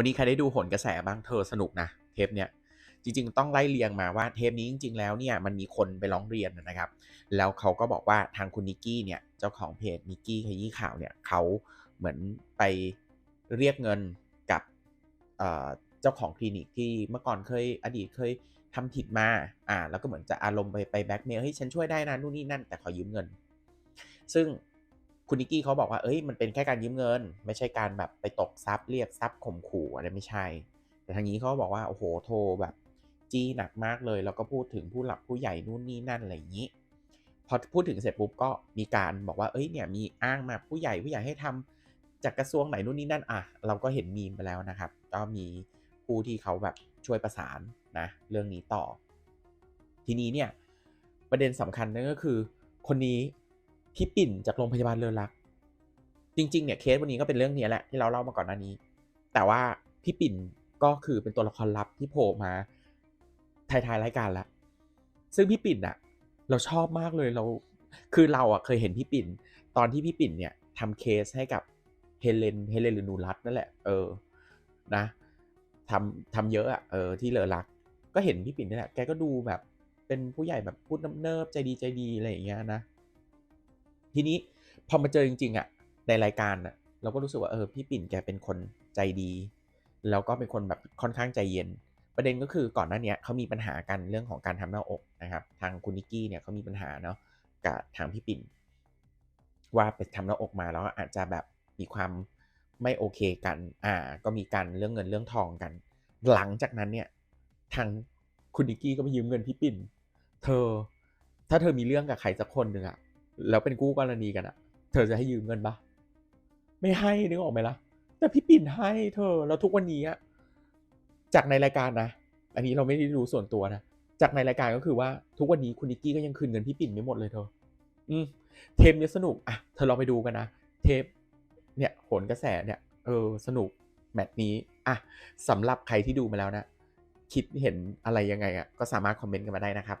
วันนี้ใครได้ดูหนกระแสบ้างเธอสนุกนะเทปเนี้ยจริงๆ ต้องไล่เรียงมาว่าเทปนี้จริง ๆ แล้วเนี่ยมันมีคนไปร้องเรียนนะครับ แล้วเขาก็บอกว่าทางคุณนิกกี้เนี่ยเจ้าของเพจนิกกี้ขยี้ข่าวเนี่ยเขาเหมือนไปเรียกเงินกับเอ่อเจ้าของคลินิกที่เมื่อก่อนเคยอดีตเคยทำผิดมา อ่า แล้วก็เหมือนจะอารมณ์ไปไปแบ็กเมลเฮ้ยฉันช่วยได้นะนู่นนี่นั่น แต่ขอยืมเงิน ซึ่ง คุณนิกกี้เขาบอกว่าเอ้ยมันเป็นแค่การยืมเงิน ไม่ใช่การแบบไปตกทรัพย์เรียกทรัพย์ข่มขู่อะไรไม่ใช่ แต่ทางนี้เขาบอกว่าโอ้โหโทรแบบจี้หนักมากเลย แล้วก็พูดถึงผู้หลักผู้ใหญ่นู่นนี่นั่นอะไรอย่างนี้พอพูดถึงเสร็จปุ๊บก็มีการบอกว่าเอ้ยเนี่ยมีอ้างมาผู้ใหญ่ผู้ใหญ่ให้ทำจากกระทรวงไหนนู่นนี่นั่นอะเราก็เห็นมีมไปแล้วนะครับ ก็มีผู้ที่เขาแบบช่วยประสานนะเรื่องนี้ต่อ ทีนี้เนี่ยประเด็นสำคัญนั่นก็คือ คนนี้ พี่ปิ่นจากโรงพยาบาลเรือรัก จริงๆเนี่ยเคสวันนี้ก็เป็นเรื่องนี้แหละที่เราเล่ามาก่อนหน้านี้ แต่ว่าพี่ปิ่นก็คือเป็นตัวละครลับที่โผล่มาท้ายๆรายการแล้วซึ่งพี่ปิ่นอะเราชอบมากเลยเราคือเราอะเคยเห็นพี่ปิ่น ตอนที่พี่ปิ่นเนี่ยทำเคสให้กับเฮเลนเฮเลนหรือนูรัตนั่นแหละ เออนะทำทำเยอะอะเออที่เลอรัก ก็เห็นพี่ปิ่นนี่แหละแกก็ดูแบบเป็นผู้ใหญ่แบบพูดน้ำเนิบใจดีใจดีอะไรอย่างเงี้ยนะ ทีนี้พอมาเจอจริงๆอะในรายการอะเราก็รู้สึกว่าเออพี่ปิ่นแกเป็นคนใจดี แล้วก็เป็นคนแบบค่อนข้างใจเย็น ประเด็นก็คือก่อนหน้านี้เขามีปัญหากันเรื่องของการทำหน้าอกนะครับ ทางคุณนิกกี้เนี่ยเขามีปัญหาเนาะกับทางพี่ปิ่น ว่าไปทำหน้าอกมาแล้วอาจจะแบบมีความไม่โอเคกัน อ่า ก็มีการเรื่องเงินเรื่องทองกัน หลังจากนั้นเนี่ย ทางคุณนิกกี้ก็ไปยืมเงินพี่ปิ่น เธอ ถ้าเธอมีเรื่องกับใครสักคนหนึ่งอะ แล้วเป็นกู้กรณีกันอะเธอจะให้ยืมเงินปะไม่ให้นึกออกไหมล่ะ แต่พี่ปิ่นให้เธอแล้วทุกวันนี้อะจากในรายการนะ อันนี้เราไม่ได้รู้ส่วนตัวนะ จากในรายการก็คือว่าทุกวันนี้คุณนิกกี้ก็ยังคืนเงินพี่ปิ่นไม่หมดเลยเธอ อืมเทปเนี้ยสนุกอะเธอลองไปดูกันนะ เทปเนี่ยโหนกระแสเนี่ยเออสนุกแมตช์นี้อะสำหรับใครที่ดูมาแล้วนะ คิดเห็นอะไรยังไงอะก็สามารถคอมเมนต์กันมาได้นะครับ